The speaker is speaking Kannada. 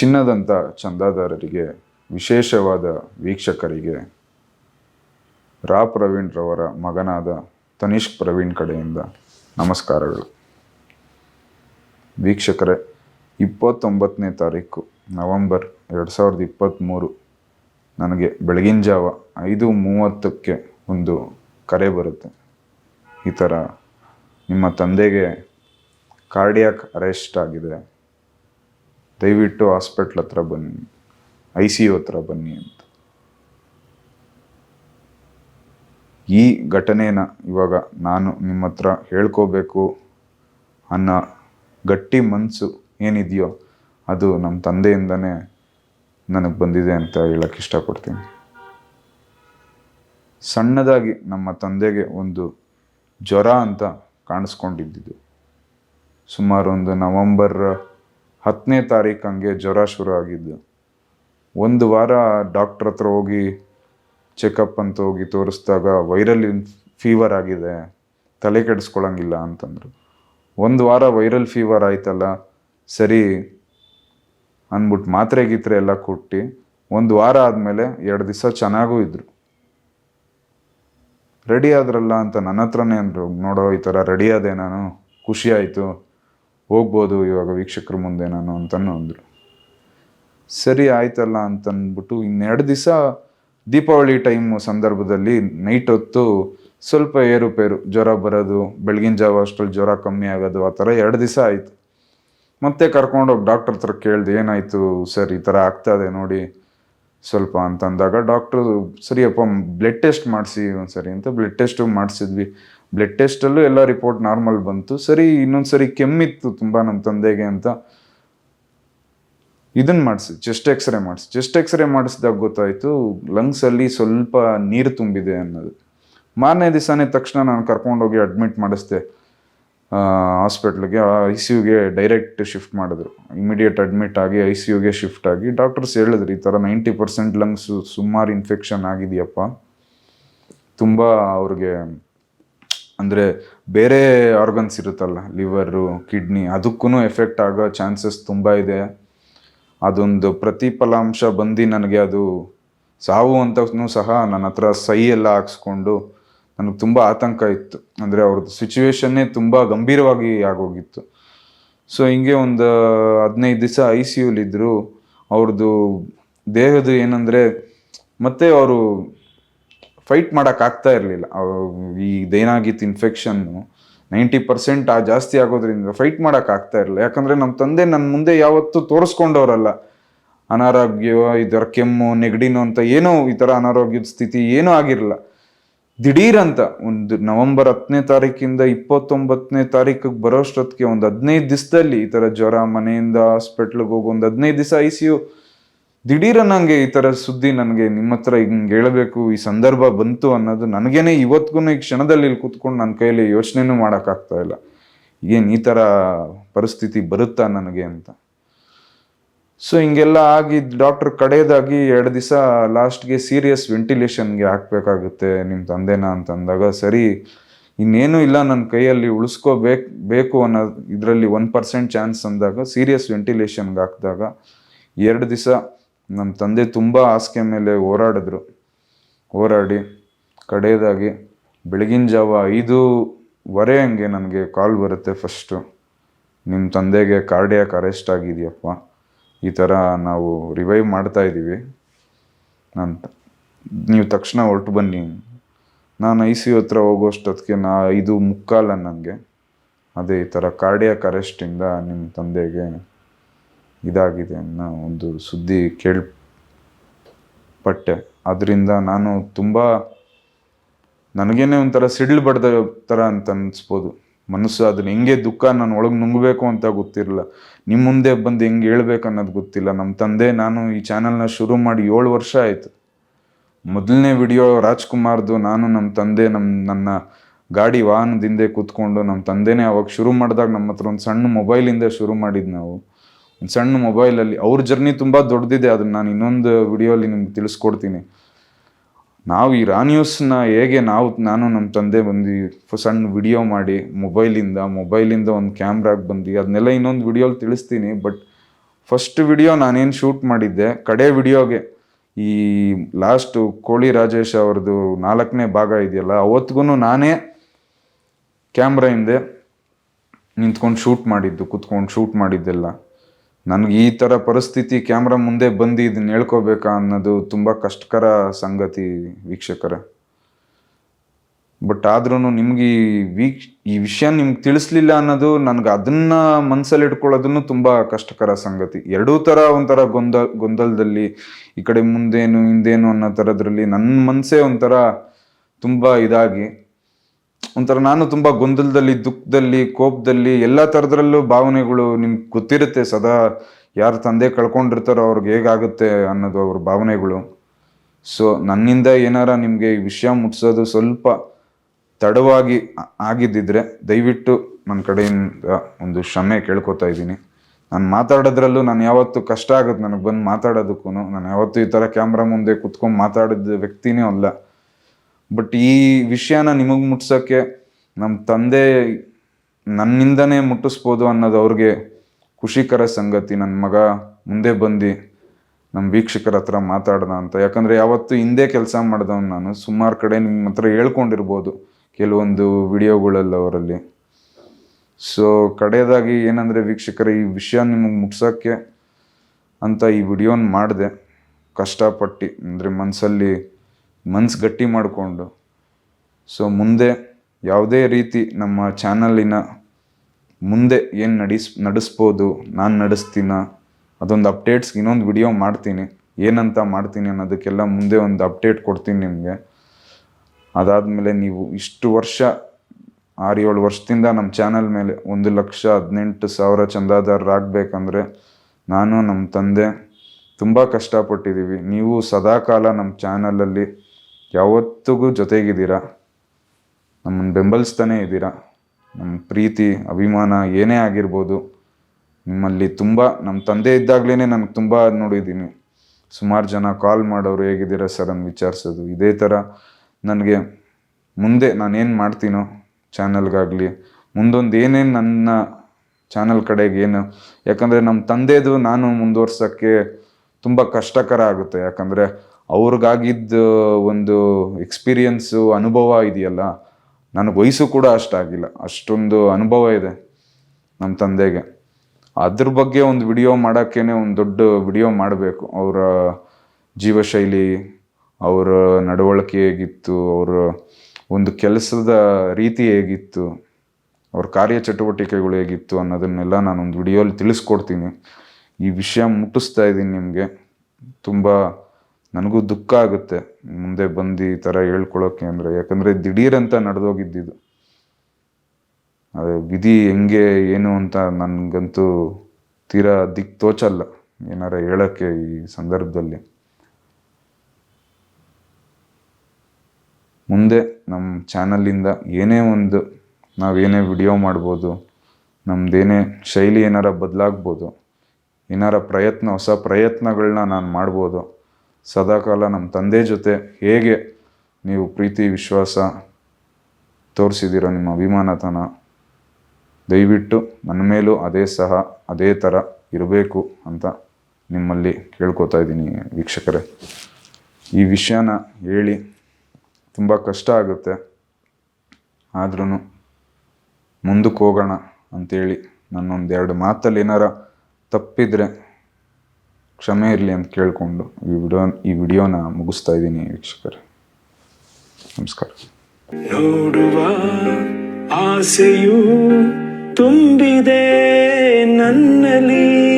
ಚಿನ್ನದಂಥ ಚಂದಾದಾರರಿಗೆ, ವಿಶೇಷವಾದ ವೀಕ್ಷಕರಿಗೆ, ರಾ ಪ್ರವೀಣ್ರವರ ಮಗನಾದ ತನಿಷ್ಕ್ ಪ್ರವೀಣ್ ಕಡೆಯಿಂದ ನಮಸ್ಕಾರಗಳು. ವೀಕ್ಷಕರೇ, ಇಪ್ಪತ್ತೊಂಬತ್ತನೇ ತಾರೀಕು, ನವಂಬರ್ ಎರಡು ಸಾವಿರದ ಇಪ್ಪತ್ತ್ಮೂರು ನನಗೆ ಬೆಳಗಿನ ಜಾವ ಐದು ಮೂವತ್ತಕ್ಕೆ ಒಂದು ಕರೆ ಬರುತ್ತೆ. ಈ ಥರ ನಿಮ್ಮ ತಂದೆಗೆ ಕಾರ್ಡಿಯಾಕ್ ಅರೆಸ್ಟ್ ಆಗಿದೆ. ದಯವಿಟ್ಟು ಹಾಸ್ಪಿಟ್ಲ್ ಹತ್ರ ಬನ್ನಿ. ಐ ಸಿ ಯು ಹತ್ರ ಬನ್ನಿ ಅಂತ. ಈ ಘಟನೆನ ಇವಾಗ ನಾನು ನಿಮ್ಮ ಹತ್ರ ಹೇಳ್ಕೋಬೇಕು ಅನ್ನೋ ಗಟ್ಟಿ ಮನಸ್ಸು ಏನಿದೆಯೋ ಅದು ನಮ್ಮ ತಂದೆಯಿಂದನೇ ನನಗೆ ಬಂದಿದೆ ಅಂತ ಹೇಳಕ್ಕೆ ಇಷ್ಟಪಡ್ತೀನಿ. ಸಣ್ಣದಾಗಿ ನಮ್ಮ ತಂದೆಗೆ ಒಂದು ಜ್ವರ ಅಂತ ಕಾಣಿಸ್ಕೊಂಡಿದ್ದಿದ್ದು. ಸುಮಾರು ಒಂದು ನವಂಬರ್ ಹತ್ತನೇ ತಾರೀಕು ಹಂಗೆ ಜ್ವರ ಶುರು ಆಗಿದ್ದು. ಒಂದು ವಾರ ಡಾಕ್ಟ್ರ್ ಹತ್ರ ಹೋಗಿ ಚೆಕಪ್ ಅಂತ ಹೋಗಿ ತೋರಿಸಿದಾಗ ವೈರಲ್ ಫೀವರ್ ಆಗಿದೆ, ತಲೆ ಕೆಡಿಸ್ಕೊಳಂಗಿಲ್ಲ ಅಂತಂದರು. ಒಂದು ವಾರ ವೈರಲ್ ಫೀವರ್ ಆಯ್ತಲ್ಲ, ಸರಿ ಅಂದ್ಬಿಟ್ಟು ಮಾತ್ರೆ ಗೀತ್ರೆ ಎಲ್ಲ ಕೊಟ್ಟು ಒಂದು ವಾರ ಆದಮೇಲೆ ಎರಡು ದಿವಸ ಚೆನ್ನಾಗೂ ಇದ್ದರು ರೆಡಿ ಆದ್ರಲ್ಲ ಅಂತ ನನ್ನ ಹತ್ರನೇ ಅಂದರು, ನೋಡೋ ಈ ಥರ ರೆಡಿ ಆದೆ ನಾನು, ಖುಷಿ ಆಯಿತು. ಹೋಗ್ಬೋದು ಇವಾಗ ವೀಕ್ಷಕರ ಮುಂದೆ ನಾನು ಅಂತನೂ ಅಂದರು. ಸರಿ ಆಯ್ತಲ್ಲ ಅಂತಂದ್ಬಿಟ್ಟು ಇನ್ನೆರಡು ದಿವಸ ದೀಪಾವಳಿ ಟೈಮ್ ಸಂದರ್ಭದಲ್ಲಿ ನೈಟ್ ಹೊತ್ತು ಸ್ವಲ್ಪ ಏರುಪೇರು ಜ್ವರ ಬರೋದು, ಬೆಳಗಿನ ಜಾವ ಅಷ್ಟರಲ್ಲಿ ಜ್ವರ ಕಮ್ಮಿ ಆಗೋದು, ಆ ಥರ ಎರಡು ದಿವಸ ಆಯಿತು. ಮತ್ತೆ ಕರ್ಕೊಂಡೋಗಿ ಡಾಕ್ಟರ್ ಹತ್ರ ಕೇಳಿದೆ, ಏನಾಯಿತು ಸರ್ ಈ ಥರ ಆಗ್ತಾದೆ ನೋಡಿ ಸ್ವಲ್ಪ ಅಂತಂದಾಗ ಡಾಕ್ಟ್ರು ಸರಿಯಪ್ಪ ಬ್ಲಡ್ ಟೆಸ್ಟ್ ಮಾಡಿಸಿ ಒಂದ್ಸರಿ ಅಂತ ಬ್ಲಡ್ ಟೆಸ್ಟು ಮಾಡಿಸಿದ್ವಿ. ಬ್ಲಡ್ ಟೆಸ್ಟಲ್ಲೂ ಎಲ್ಲ ರಿಪೋರ್ಟ್ ನಾರ್ಮಲ್ ಬಂತು. ಸರಿ, ಇನ್ನೊಂದು ಸರಿ ಕೆಮ್ಮಿತ್ತು ತುಂಬ ನಮ್ಮ ತಂದೆಗೆ ಅಂತ. ಇದನ್ನ ಮಾಡಿಸಿ ಚೆಸ್ಟ್ ಎಕ್ಸ್ರೇ ಮಾಡಿಸಿ. ಚೆಸ್ಟ್ ಎಕ್ಸ್ರೇ ಮಾಡಿಸಿದಾಗ ಗೊತ್ತಾಯಿತು ಲಂಗ್ಸಲ್ಲಿ ಸ್ವಲ್ಪ ನೀರು ತುಂಬಿದೆ ಅನ್ನೋದು. ಮಾರನೇ ದಿವಸನೇ ತಕ್ಷಣ ನಾನು ಕರ್ಕೊಂಡೋಗಿ ಅಡ್ಮಿಟ್ ಮಾಡಿಸ್ದೆ ಹಾಸ್ಪಿಟ್ಲಿಗೆ ಐ ಸಿ ಯುಗೆ ಡೈರೆಕ್ಟ್ ಶಿಫ್ಟ್ ಮಾಡಿದ್ರು. ಇಮಿಡಿಯೇಟ್ ಅಡ್ಮಿಟ್ ಆಗಿ ಐ ಸಿ ಯುಗೆ ಶಿಫ್ಟ್ ಆಗಿ. ಡಾಕ್ಟರ್ಸ್ ಹೇಳಿದ್ರು, ಈ ಥರ ನೈಂಟಿ ಪರ್ಸೆಂಟ್ ಲಂಗ್ಸು ಸುಮಾರು ಇನ್ಫೆಕ್ಷನ್ ಆಗಿದೆಯಪ್ಪ. ತುಂಬ ಅವ್ರಿಗೆ ಅಂದರೆ ಬೇರೆ ಆರ್ಗನ್ಸ್ ಇರುತ್ತಲ್ಲ ಲಿವರು ಕಿಡ್ನಿ ಅದಕ್ಕೂ ಎಫೆಕ್ಟ್ ಆಗೋ ಚಾನ್ಸಸ್ ತುಂಬ ಇದೆ. ಅದೊಂದು ಪ್ರತಿಫಲಾಂಶ ಬಂದು ನನಗೆ ಅದು ಸಾವು ಅಂತನೂ ಸಹ ನನ್ನ ಹತ್ರ ಸೈ ಎಲ್ಲ ಹಾಕ್ಸ್ಕೊಂಡು ನನಗೆ ತುಂಬ ಆತಂಕ ಇತ್ತು. ಅಂದರೆ ಅವ್ರದ್ದು ಸಿಚುವೇಶನ್ನೇ ತುಂಬ ಗಂಭೀರವಾಗಿ ಆಗೋಗಿತ್ತು. ಸೊ ಹಿಂಗೆ ಒಂದು ಹದಿನೈದು ದಿವಸ ಐ ಸಿ ಯುಲಿದ್ದರು ಅವ್ರದ್ದು ದೇಹದ ಏನಂದರೆ ಮತ್ತೆ ಅವರು ಫೈಟ್ ಮಾಡೋಕ್ಕಾಗ್ತಾ ಇರಲಿಲ್ಲ. ಇದೇನಾಗಿತ್ತು ಇನ್ಫೆಕ್ಷನ್ನು ನೈಂಟಿ ಪರ್ಸೆಂಟ್ ಆ ಜಾಸ್ತಿ ಆಗೋದ್ರಿಂದ ಫೈಟ್ ಮಾಡೋಕ್ಕಾಗ್ತಾ ಇರಲಿಲ್ಲ. ಯಾಕಂದರೆ ನಮ್ಮ ತಂದೆ ನನ್ನ ಮುಂದೆ ಯಾವತ್ತೂ ತೋರಿಸ್ಕೊಂಡವರಲ್ಲ. ಅನಾರೋಗ್ಯ, ಇದರ ಕೆಮ್ಮು, ನೆಗಡಿನೋ ಅಂತ ಏನೋ ಈ ಥರ ಅನಾರೋಗ್ಯದ ಸ್ಥಿತಿ ಏನೂ ಆಗಿರಲಿಲ್ಲ. ದಿಢೀರಂತ ಒಂದು ನವೆಂಬರ್ ಹತ್ತನೇ ತಾರೀಕಿಂದ ಇಪ್ಪತ್ತೊಂಬತ್ತನೇ ತಾರೀಕಿಗೆ ಬರೋಷ್ಟೊತ್ತಿಗೆ ಒಂದು ಹದಿನೈದು ದಿವಸದಲ್ಲಿ ಈ ಥರ ಜ್ವರ ಮನೆಯಿಂದ ಹಾಸ್ಪಿಟ್ಲಿಗೆ ಹೋಗಿ ಒಂದು ಹದಿನೈದು ದಿವಸ ಐ ಸಿ ಯು ದಿಢೀರ ನನಗೆ ಈ ಥರ ಸುದ್ದಿ ನನಗೆ ನಿಮ್ಮ ಹತ್ರ ಹಿಂಗೆ ಹೇಳಬೇಕು, ಈ ಸಂದರ್ಭ ಬಂತು ಅನ್ನೋದು ನನಗೇನೆ ಇವತ್ತಿಗೂ ಈ ಕ್ಷಣದಲ್ಲಿ ಇಲ್ಲಿ ಕೂತ್ಕೊಂಡು ನನ್ನ ಕೈಯಲ್ಲಿ ಯೋಚನೆನೂ ಮಾಡೋಕ್ಕಾಗ್ತಾ ಇಲ್ಲ. ಏನು ಈ ಥರ ಪರಿಸ್ಥಿತಿ ಬರುತ್ತಾ ನನಗೆ ಅಂತ. ಸೊ ಹಿಂಗೆಲ್ಲ ಆಗಿ ಡಾಕ್ಟರ್ ಕಡೆಯದಾಗಿ ಎರಡು ದಿವಸ ಲಾಸ್ಟ್ಗೆ ಸೀರಿಯಸ್ ವೆಂಟಿಲೇಷನ್ಗೆ ಹಾಕಬೇಕಾಗುತ್ತೆ ನಿಮ್ಮ ತಂದೆನ ಅಂತಂದಾಗ, ಸರಿ, ಇನ್ನೇನು ಇಲ್ಲ ನನ್ನ ಕೈಯಲ್ಲಿ ಉಳಿಸ್ಕೋಬೇಕು, ಬೇಕು ಅನ್ನೋ ಇದರಲ್ಲಿ ಒನ್ ಪರ್ಸೆಂಟ್ ಚಾನ್ಸ್ ಅಂದಾಗ ಸೀರಿಯಸ್ ವೆಂಟಿಲೇಷನ್ಗೆ ಹಾಕಿದಾಗ, ಎರಡು ದಿವಸ ನಮ್ಮ ತಂದೆ ತುಂಬ ಹಾಸಿಗೆ ಮೇಲೆ ಹೋರಾಡಿದ್ರು. ಹೋರಾಡಿ, ಕಡೆಯದಾಗಿ ಬೆಳಗಿನ ಜಾವ ಐದೂವರೆ ಹಂಗೆ ನನಗೆ ಕಾಲ್ ಬರುತ್ತೆ ಫಸ್ಟು ನಿಮ್ಮ ತಂದೆಗೆ ಕಾರ್ಡಿಯಾಕ್ ಅರೆಸ್ಟ್ ಆಗಿದೆಯಪ್ಪ. ಈ ಥರ ನಾವು ರಿವೈವ್ ಮಾಡ್ತಾ ಇದ್ದೀವಿ. ಅಂತ ನೀವು ತಕ್ಷಣ ಹೊರಟು ಬನ್ನಿ. ನಾನು ಐ ಸಿ ಯು ಹತ್ರ ಹೋಗೋಷ್ಟೊತ್ತಿಗೆ ನಾ ಐದು ಮುಕ್ಕಾಲ ನನಗೆ ಅದೇ ಈ ಥರ ಕಾರ್ಡಿಯಾಕ್ ಅರೆಸ್ಟಿಂದ ನಿಮ್ಮ ತಂದೆಗೆ ಇದಾಗಿದೆ ಅನ್ನೋ ಒಂದು ಸುದ್ದಿ ಕೇಳ್ಪಟ್ಟೆ. ಅದರಿಂದ ನಾನು ತುಂಬ ನನಗೇನೆ ಒಂಥರ ಸಿಡ್ಲು ಬಡ್ದ ಥರ ಅಂತ ಅನ್ನಿಸ್ಬೋದು ಮನಸ್ಸು ಅದನ್ನ ಹೆಂಗೆ ದುಃಖ ನಾನು ಒಳಗೆ ನುಂಗಬೇಕು ಅಂತ ಗೊತ್ತಿರಲಿಲ್ಲ ನಿಮ್ಮ ಮುಂದೆ ಬಂದು ಹೆಂಗೆ ಹೇಳ್ಬೇಕು ಅನ್ನೋದು ಗೊತ್ತಿಲ್ಲ. ನಮ್ಮ ತಂದೆ ನಾನು ಈ ಚಾನಲ್ನ ಶುರು ಮಾಡಿ ಏಳು ವರ್ಷ ಆಯಿತು. ಮೊದಲನೇ ವಿಡಿಯೋ ರಾಜ್ಕುಮಾರ್ದು, ನಾನು ನಮ್ಮ ತಂದೆ ನಮ್ಮ ನನ್ನ ಗಾಡಿ ವಾಹನದಿಂದ ಕೂತ್ಕೊಂಡು ನಮ್ಮ ತಂದೆನೇ ಅವಾಗ ಶುರು ಮಾಡಿದಾಗ ನಮ್ಮ ಹತ್ರ ಒಂದು ಸಣ್ಣ ಮೊಬೈಲಿಂದ ಶುರು ಮಾಡಿದ್ದು ನಾವು. ಸಣ್ಣ ಮೊಬೈಲಲ್ಲಿ ಅವ್ರ ಜರ್ನಿ ತುಂಬ ದೊಡ್ಡದಿದೆ. ಅದನ್ನು ನಾನು ಇನ್ನೊಂದು ವಿಡಿಯೋಲಿ ನಿಮ್ಗೆ ತಿಳಿಸ್ಕೊಡ್ತೀನಿ. ನಾವು ಈ ರಾ ನ್ಯೂಸ್ನ ಹೇಗೆ ನಾವು, ನಾನು ನಮ್ಮ ತಂದೆ ಬಂದು ಸಣ್ಣ ವಿಡಿಯೋ ಮಾಡಿ ಮೊಬೈಲಿಂದ ಮೊಬೈಲಿಂದ ಒಂದು ಕ್ಯಾಮ್ರಾಗೆ ಬಂದು, ಅದನ್ನೆಲ್ಲ ಇನ್ನೊಂದು ವಿಡಿಯೋಲಿ ತಿಳಿಸ್ತೀನಿ. ಬಟ್ ಫಸ್ಟ್ ವಿಡಿಯೋ ನಾನೇನು ಶೂಟ್ ಮಾಡಿದ್ದೆ, ಕಡೆ ವಿಡಿಯೋಗೆ ಈ ಲಾಸ್ಟು ಕೋಳಿ ರಾಜೇಶ್ ಅವ್ರದ್ದು ನಾಲ್ಕನೇ ಭಾಗ ಇದೆಯಲ್ಲ ಅವತ್ತಿಗೂ ನಾನೇ ಕ್ಯಾಮ್ರಾ ಹಿಂದೆ ನಿಂತ್ಕೊಂಡು ಶೂಟ್ ಮಾಡಿದ್ದು, ಕುತ್ಕೊಂಡು ಶೂಟ್ ಮಾಡಿದ್ದೆಲ್ಲ. ನನಗೆ ಈ ಥರ ಪರಿಸ್ಥಿತಿ ಕ್ಯಾಮ್ರಾ ಮುಂದೆ ಬಂದು ಇದನ್ನ ಹೇಳ್ಕೋಬೇಕಾ ಅನ್ನೋದು ತುಂಬ ಕಷ್ಟಕರ ಸಂಗತಿ ವೀಕ್ಷಕರ. ಬಟ್ ಆದ್ರೂ ನಿಮ್ಗೆ ಈ ವೀಕ್ ಈ ವಿಷಯ ನಿಮ್ಗೆ ತಿಳಿಸ್ಲಿಲ್ಲ ಅನ್ನೋದು ನನಗೆ ಅದನ್ನ ಮನ್ಸಲ್ಲಿ ಇಟ್ಕೊಳ್ಳೋದನ್ನು ತುಂಬ ಕಷ್ಟಕರ ಸಂಗತಿ. ಎರಡೂ ತರ ಒಂಥರ ಗೊಂದಲ ಗೊಂದಲದಲ್ಲಿ ಈ ಕಡೆ ಮುಂದೇನು, ಹಿಂದೇನು ಅನ್ನೋ ಥರದ್ರಲ್ಲಿ ನನ್ನ ಮನಸ್ಸೇ ಒಂಥರ ತುಂಬ ಇದಾಗಿ ಒಂಥರ ನಾನು ತುಂಬ ಗೊಂದಲದಲ್ಲಿ, ದುಃಖದಲ್ಲಿ, ಕೋಪದಲ್ಲಿ ಎಲ್ಲ ಥರದ್ರಲ್ಲೂ ಭಾವನೆಗಳು ನಿಮ್ಗೆ ಗೊತ್ತಿರುತ್ತೆ ಸದಾ. ಯಾರು ತಂದೆ ಕಳ್ಕೊಂಡಿರ್ತಾರೋ ಅವ್ರಿಗೆ ಹೇಗಾಗುತ್ತೆ ಅನ್ನೋದು ಅವ್ರ ಭಾವನೆಗಳು. ಸೊ ನನ್ನಿಂದ ಏನಾರ ನಿಮಗೆ ಈ ವಿಷಯ ಮುಟ್ಸೋದು ಸ್ವಲ್ಪ ತಡವಾಗಿ ಆಗಿದ್ದಿದ್ರೆ ದಯವಿಟ್ಟು ನನ್ನ ಕಡೆಯಿಂದ ಒಂದು ಕ್ಷಮೆ ಕೇಳ್ಕೊತಾ ಇದ್ದೀನಿ. ನಾನು ಮಾತಾಡೋದ್ರಲ್ಲೂ ನಾನು ಯಾವತ್ತೂ ಕಷ್ಟ ಆಗುತ್ತೆ ನನಗೆ ಬಂದು ಮಾತಾಡೋದಕ್ಕೂ ನಾನು ಯಾವತ್ತೂ ಈ ಥರ ಕ್ಯಾಮ್ರಾ ಮುಂದೆ ಕುತ್ಕೊಂಡು ಮಾತಾಡಿದ ವ್ಯಕ್ತಿನೇ ಅಲ್ಲ. ಬಟ್ ಈ ವಿಷಯನ ನಿಮಗೆ ಮುಟ್ಸೋಕ್ಕೆ ನಮ್ಮ ತಂದೆ ನನ್ನಿಂದನೇ ಮುಟ್ಟಿಸ್ಬೋದು ಅನ್ನೋದು ಅವ್ರಿಗೆ ಖುಷಿಕರ ಸಂಗತಿ. ನನ್ನ ಮಗ ಮುಂದೆ ಬಂದು ನಮ್ಮ ವೀಕ್ಷಕರ ಹತ್ರ ಮಾತಾಡ್ದ ಅಂತ. ಯಾಕಂದರೆ ಯಾವತ್ತು ಹಿಂದೆ ಕೆಲಸ ಮಾಡ್ದವನು ನಾನು. ಸುಮಾರು ಕಡೆ ನಿಮ್ಮ ಹತ್ರ ಹೇಳ್ಕೊಂಡಿರ್ಬೋದು ಕೆಲವೊಂದು ವಿಡಿಯೋಗಳಲ್ಲಿ ಅವರಲ್ಲಿ. ಸೊ ಕಡೆಯದಾಗಿ ಏನಂದರೆ ವೀಕ್ಷಕರ, ಈ ವಿಷಯ ನಿಮಗೆ ಮುಟ್ಸೋಕ್ಕೆ ಅಂತ ಈ ವಿಡಿಯೋನ ಮಾಡಿದೆ. ಕಷ್ಟಪಟ್ಟು, ಅಂದರೆ ಮನಸ್ಸಲ್ಲಿ ಮನ್ಸು ಗಟ್ಟಿ ಮಾಡಿಕೊಂಡು. ಸೊ ಮುಂದೆ ಯಾವುದೇ ರೀತಿ ನಮ್ಮ ಚಾನಲಿನ ಮುಂದೆ ಏನು ನಡೆಸ್, ನಡೆಸ್ಬೋದು, ನಾನು ನಡೆಸ್ತೀನ, ಅದೊಂದು ಅಪ್ಡೇಟ್ಸ್ ಇನ್ನೊಂದು ವಿಡಿಯೋ ಮಾಡ್ತೀನಿ, ಏನಂತ ಮಾಡ್ತೀನಿ ಅನ್ನೋದಕ್ಕೆಲ್ಲ ಮುಂದೆ ಒಂದು ಅಪ್ಡೇಟ್ ಕೊಡ್ತೀನಿ ನಿಮಗೆ. ಅದಾದಮೇಲೆ ನೀವು ಇಷ್ಟು ವರ್ಷ, ಆರು ಏಳು ವರ್ಷದಿಂದ ನಮ್ಮ ಚಾನಲ್ ಮೇಲೆ ಒಂದು ಲಕ್ಷ ಹದಿನೆಂಟು ಸಾವಿರ ಚಂದಾದಾರರಾಗಬೇಕಂದ್ರೆ ನಾನು ನಮ್ಮ ತಂದೆ ತುಂಬ ಕಷ್ಟಪಟ್ಟಿದ್ದೀವಿ ನೀವು ಸದಾಕಾಲ ನಮ್ಮ ಚಾನಲಲ್ಲಿ ಯಾವತ್ತಿಗೂ ಜೊತೆಗಿದ್ದೀರ? ನಮ್ಮನ್ನು ಬೆಂಬಲಿಸ್ತಾನೇ ಇದ್ದೀರ? ನಮ್ಮ ಪ್ರೀತಿ, ಅಭಿಮಾನ ಏನೇ ಆಗಿರ್ಬೋದು, ನಿಮ್ಮಲ್ಲಿ ತುಂಬ ನಮ್ಮ ತಂದೆ ಇದ್ದಾಗಲೇ ನನಗೆ ತುಂಬ ನೋಡಿದ್ದೀನಿ. ಸುಮಾರು ಜನ ಕಾಲ್ ಮಾಡೋರು ಹೇಗಿದ್ದೀರಾ ಸರ್ ಅಂತ ವಿಚಾರಿಸೋದು. ಇದೇ ಥರ ನನಗೆ ಮುಂದೆ ನಾನೇನು ಮಾಡ್ತೀನೋ ಚಾನಲ್ಗಾಗಲಿ, ಮುಂದೊಂದು ಏನೇನು ನನ್ನ ಚಾನಲ್ ಕಡೆಗೆ ಏನು, ಯಾಕಂದರೆ ನಮ್ಮ ತಂದೆದು ನಾನು ಮುಂದುವರ್ಸೋಕ್ಕೆ ತುಂಬ ಕಷ್ಟಕರ ಆಗುತ್ತೆ. ಯಾಕಂದರೆ ಅವ್ರಿಗಾಗಿದ್ದ ಒಂದು ಎಕ್ಸ್ಪೀರಿಯನ್ಸು ಅನುಭವ ಇದೆಯಲ್ಲ, ನನಗೆ ವಯಸ್ಸು ಕೂಡ ಅಷ್ಟಾಗಿಲ್ಲ ಅಷ್ಟೊಂದು ಅನುಭವ ಇದೆ ನಮ್ಮ ತಂದೆಗೆ. ಅದ್ರ ಬಗ್ಗೆ ಒಂದು ವಿಡಿಯೋ ಮಾಡೋಕ್ಕೇನೆ ಒಂದು ದೊಡ್ಡ ವಿಡಿಯೋ ಮಾಡಬೇಕು. ಅವರ ಜೀವಶೈಲಿ, ಅವರ ನಡವಳಿಕೆ ಹೇಗಿತ್ತು, ಅವರ ಒಂದು ಕೆಲಸದ ರೀತಿ ಹೇಗಿತ್ತು, ಅವ್ರ ಕಾರ್ಯಚಟುವಟಿಕೆಗಳು ಹೇಗಿತ್ತು ಅನ್ನೋದನ್ನೆಲ್ಲ ನಾನೊಂದು ವಿಡಿಯೋಲಿ ತಿಳಿಸ್ಕೊಡ್ತೀನಿ. ಈ ವಿಷಯ ಮುಟ್ಟಿಸ್ತಾ ಇದ್ದೀನಿ ನಿಮಗೆ. ತುಂಬ ನನಗೂ ದುಃಖ ಆಗುತ್ತೆ ಮುಂದೆ ಬಂದು ಈ ಥರ ಹೇಳ್ಕೊಳಕ್ಕೆ ಅಂದರೆ. ಯಾಕಂದರೆ ದಿಢೀರಂತ ನಡೆದೋಗಿದ್ದಿದ್ದು ಅದೇ ವಿಧಿ ಹೆಂಗೆ, ಏನು ಅಂತ ನನಗಂತೂ ತೀರಾ ದಿಕ್ ತೋಚಲ್ಲ ಏನಾರ ಹೇಳೋಕ್ಕೆ ಈ ಸಂದರ್ಭದಲ್ಲಿ. ಮುಂದೆ ನಮ್ಮ ಚಾನಲಿಂದ ಏನೇ ಒಂದು ನಾವೇನೇ ವಿಡಿಯೋ ಮಾಡ್ಬೋದು ನಮ್ಮದೇನೇ ಶೈಲಿ ಏನಾರ ಬದಲಾಗ್ಬೋದು, ಏನಾರ ಪ್ರಯತ್ನ, ಹೊಸ ಪ್ರಯತ್ನಗಳನ್ನ ನಾನು ಮಾಡ್ಬೋದು ಸದಾಕಾಲ ನಮ್ಮ ತಂದೆ ಜೊತೆ ಹೇಗೆ ನೀವು ಪ್ರೀತಿ, ವಿಶ್ವಾಸ ತೋರಿಸಿದ್ದೀರೋ ನಿಮ್ಮ ಅಭಿಮಾನತನ ದಯವಿಟ್ಟು ನನ್ನ ಮೇಲೂ ಅದೇ ಸಹ, ಅದೇ ಥರ ಇರಬೇಕು ಅಂತ ನಿಮ್ಮಲ್ಲಿ ಕೇಳ್ಕೊತಾ ಇದ್ದೀನಿ ವೀಕ್ಷಕರೇ. ಈ ವಿಷಯನ ಹೇಳಿ ತುಂಬ ಕಷ್ಟ ಆಗುತ್ತೆ. ಆದ್ರೂ ಮುಂದಕ್ಕೆ ಹೋಗೋಣ ಅಂತೇಳಿ ನನ್ನೊಂದು ಎರಡು ಮಾತಲ್ಲಿ ಏನಾರ ತಪ್ಪಿದ್ರೆ ಕ್ಷಮೆ ಇರಲಿ ಅಂತ ಕೇಳಿಕೊಂಡು ಈ ವಿಡಿಯೋ ಈ ವಿಡಿಯೋನ ಮುಗಿಸ್ತಾ ಇದ್ದೀನಿ ವೀಕ್ಷಕರೇ. ನಮಸ್ಕಾರ. ನೋಡುವ ಆಸೆಯು ತುಂಬಿದೆ ನನ್ನಲ್ಲಿ.